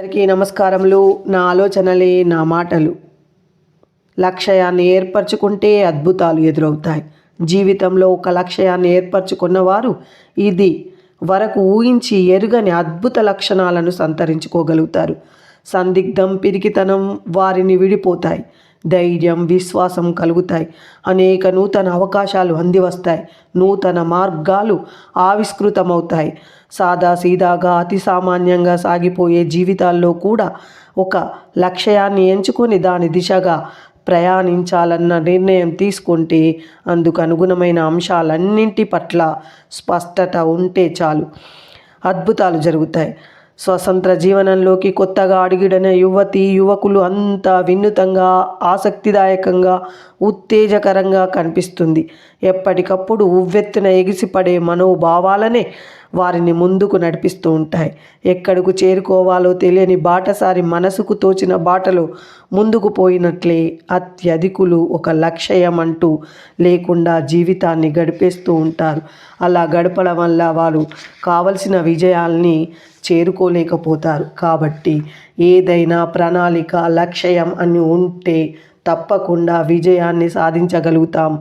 అందరికీ నమస్కారములు. నా ఆలోచనలే నా మాటలు. లక్ష్యాన్ని ఏర్పరచుకుంటే అద్భుతాలు ఎదురవుతాయి. జీవితంలో ఒక లక్ష్యాన్ని ఏర్పరచుకున్నవారు ఇది వరకు ఊహించి ఎరుగని అద్భుత లక్షణాలను సంతరించుకోగలుగుతారు. సందిగ్ధం పిరికితనం వారిని విడిపోతాయి. ధైర్యం విశ్వాసం కలుగుతాయి. అనేక నూతన అవకాశాలు అంది వస్తాయి నూతన మార్గాలు ఆవిష్కృతమవుతాయి. సాదా సీదాగా అతి సామాన్యంగా సాగిపోయే జీవితాల్లో కూడా ఒక లక్ష్యాన్ని ఎంచుకొని దాని దిశగా ప్రయాణించాలన్న నిర్ణయం తీసుకుంటే అందుకు అనుగుణమైన అంశాలన్నింటి పట్ల స్పష్టత ఉంటే చాలు. అద్భుతాలు జరుగుతాయి. స్వతంత్ర జీవనంలోకి కొత్తగా అడుగిడిన యువతి యువకులు అంతా వినూతంగా ఆసక్తిదాయకంగా ఉత్తేజకరంగా కనిపిస్తుంది. ఎప్పటికప్పుడు ఉవ్వెత్తున ఎగిసిపడే మనోభావాలనే వారిని ముందుకు నడిపిస్తూ ఉంటాయి. ఎక్కడకు చేరుకోవాలో తెలియని బాటసారి మనసుకు తోచిన బాటలో ముందుకు పోయినట్లే అత్యధికులు ఒక లక్ష్యం అంటూ లేకుండా జీవితాన్ని గడిపేస్తూ ఉంటారు. అలా గడపడం వల్ల వారు కావలసిన విజయాల్ని చేరుకోలేకపోతారు. కాబట్టి ఏదైనా ప్రణాళిక లక్ష్యం అని ఉంటే తప్పకుండా విజయాన్ని సాధించగలుగుతాం.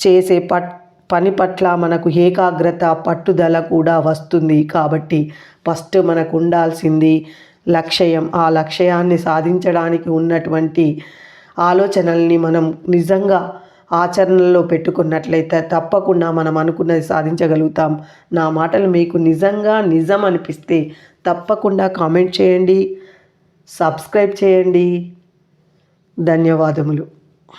చేసే పట్ పని పట్ల మనకు ఏకాగ్రత పట్టుదల కూడా వస్తుంది. కాబట్టి ఫస్ట్ మనకు ఉండాల్సింది లక్ష్యం. ఆ లక్ష్యాన్ని సాధించడానికి ఉన్నటువంటి ఆలోచనల్ని మనం నిజంగా ఆచరణలో పెట్టుకున్నట్లయితే తప్పకుండా మనం అనుకున్నది సాధించగలుగుతాం. నా మాటలు మీకు నిజంగా నిజం అనిపిస్తే తప్పకుండా కామెంట్ చేయండి సబ్స్క్రైబ్ చేయండి. ధన్యవాదములు.